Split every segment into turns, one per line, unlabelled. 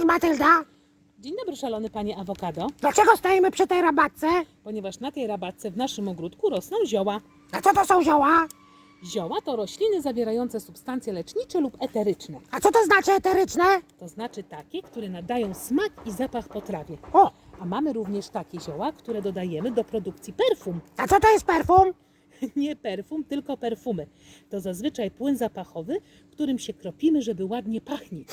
Cześć Matylda!
Dzień dobry, szalony panie awokado,
Dlaczego stoimy przy tej rabatce?
ponieważ na tej rabatce w naszym ogródku rosną zioła.
A co to są zioła?
Zioła to rośliny zawierające substancje lecznicze lub eteryczne,
A co to znaczy eteryczne?
to znaczy takie, które nadają smak i zapach potrawie.
O,
A mamy również takie zioła, które dodajemy do produkcji perfum.
a co to jest perfum?
Nie perfum, tylko perfumy. To zazwyczaj płyn zapachowy, którym się kropimy, żeby ładnie pachnieć.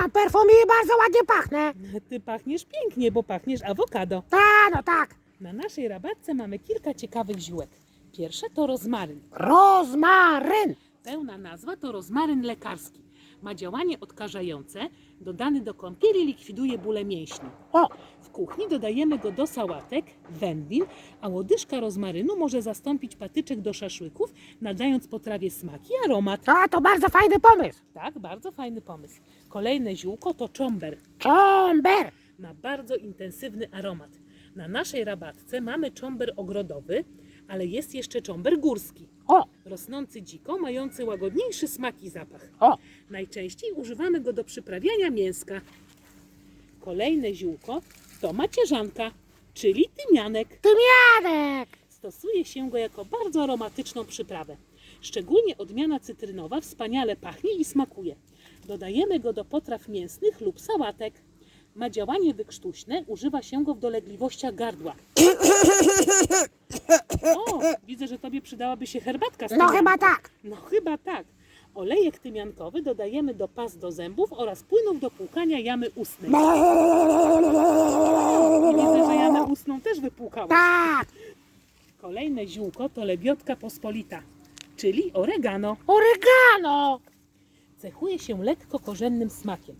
Mam perfum i bardzo ładnie pachnę.
Ty pachniesz pięknie, bo pachniesz awokado.
Ta, no tak.
Na naszej rabatce mamy kilka ciekawych ziółek. Pierwsze to rozmaryn.
Rozmaryn.
Pełna nazwa to rozmaryn lekarski. Ma działanie odkażające, dodany do kąpieli likwiduje bóle mięśni.
O,
W kuchni dodajemy go do sałatek, wędlin, a łodyżka rozmarynu może zastąpić patyczek do szaszłyków, nadając potrawie smak i aromat.
a to bardzo fajny pomysł.
Tak, bardzo fajny pomysł. Kolejne ziółko to czomber.
Czomber.
Ma bardzo intensywny aromat. Na naszej rabatce mamy czomber ogrodowy, ale jest jeszcze czomber górski.
O,
Rosnący dziko, mający łagodniejszy smak i zapach.
o,
Najczęściej używamy go do przyprawiania mięska. Kolejne ziółko to macierzanka, czyli tymianek.
tymianek.
Stosuje się go jako bardzo aromatyczną przyprawę. Szczególnie odmiana cytrynowa wspaniale pachnie i smakuje. Dodajemy go do potraw mięsnych lub sałatek. Ma działanie wykrztuśne, używa się go w dolegliwościach gardła. O, widzę, że tobie przydałaby się herbatka z
No
tymianku.
chyba tak.
No chyba tak. Olejek tymiankowy dodajemy do pas do zębów oraz płynów do płukania jamy ustnej. I widzę, że jamę ustną też wypłukałaś.
Tak.
Kolejne ziółko to lebiotka pospolita, czyli oregano.
Oregano.
Cechuje się lekko korzennym smakiem.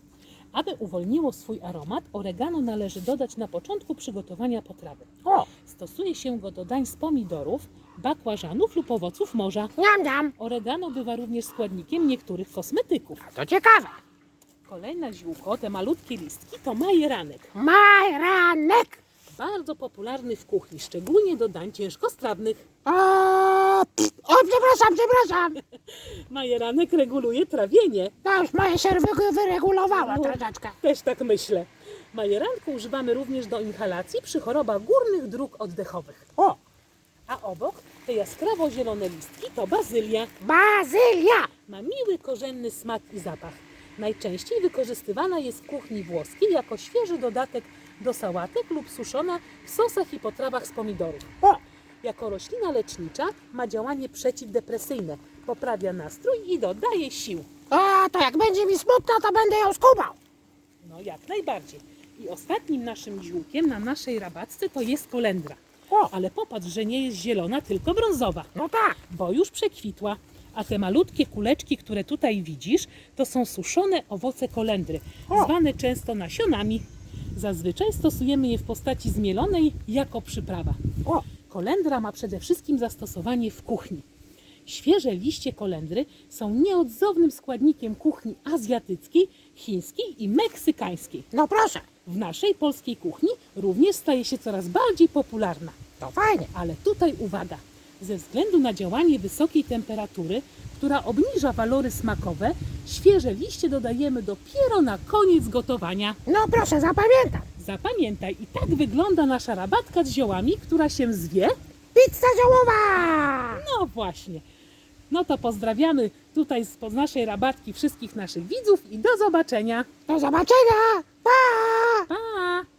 Aby uwolniło swój aromat, oregano należy dodać na początku przygotowania potrawy.
O,
Stosuje się go do dań z pomidorów, bakłażanów lub owoców morza.
niam, niam.
Oregano bywa również składnikiem niektórych kosmetyków.
To ciekawe.
Kolejne ziółko, te malutkie listki, to majeranek.
Majranek.
Bardzo popularny w kuchni, szczególnie do dań ciężkostrawnych.
O, o, przepraszam, przepraszam.
Majeranek reguluje trawienie.
To już moje się wy- wyregulowało
No.
troszeczkę.
Też tak myślę. Majeranku używamy również do inhalacji przy chorobach górnych dróg oddechowych.
O,
A obok te jaskrawo-zielone listki to bazylia.
bazylia.
Ma miły, korzenny smak i zapach. Najczęściej wykorzystywana jest w kuchni włoskiej jako świeży dodatek do sałatek lub suszona w sosach i potrawach z pomidorów.
O,
Jako roślina lecznicza ma działanie przeciwdepresyjne, poprawia nastrój i dodaje sił.
a to jak będzie mi smutno, to będę ją skubał.
No jak najbardziej. I ostatnim naszym ziółkiem na naszej rabatce to jest kolendra.
O,
Ale popatrz, że nie jest zielona, tylko brązowa,
no tak.
bo już przekwitła. A te malutkie kuleczki, które tutaj widzisz, to są suszone owoce kolendry,
O.
zwane często nasionami. Zazwyczaj stosujemy je w postaci zmielonej jako przyprawa.
O,
Kolendra ma przede wszystkim zastosowanie w kuchni. Świeże liście kolendry są nieodzownym składnikiem kuchni azjatyckiej, chińskiej i meksykańskiej.
no proszę.
W naszej polskiej kuchni również staje się coraz bardziej popularna.
To fajnie.
Ale tutaj uwaga! Ze względu na działanie wysokiej temperatury, która obniża walory smakowe, świeże liście dodajemy dopiero na koniec gotowania.
No proszę, zapamiętam.
Zapamiętaj, i tak wygląda nasza rabatka z ziołami, która się zwie.
Pizza ziołowa.
No właśnie. No to pozdrawiamy tutaj z naszej rabatki wszystkich naszych widzów i do zobaczenia.
Do zobaczenia! Pa! Pa!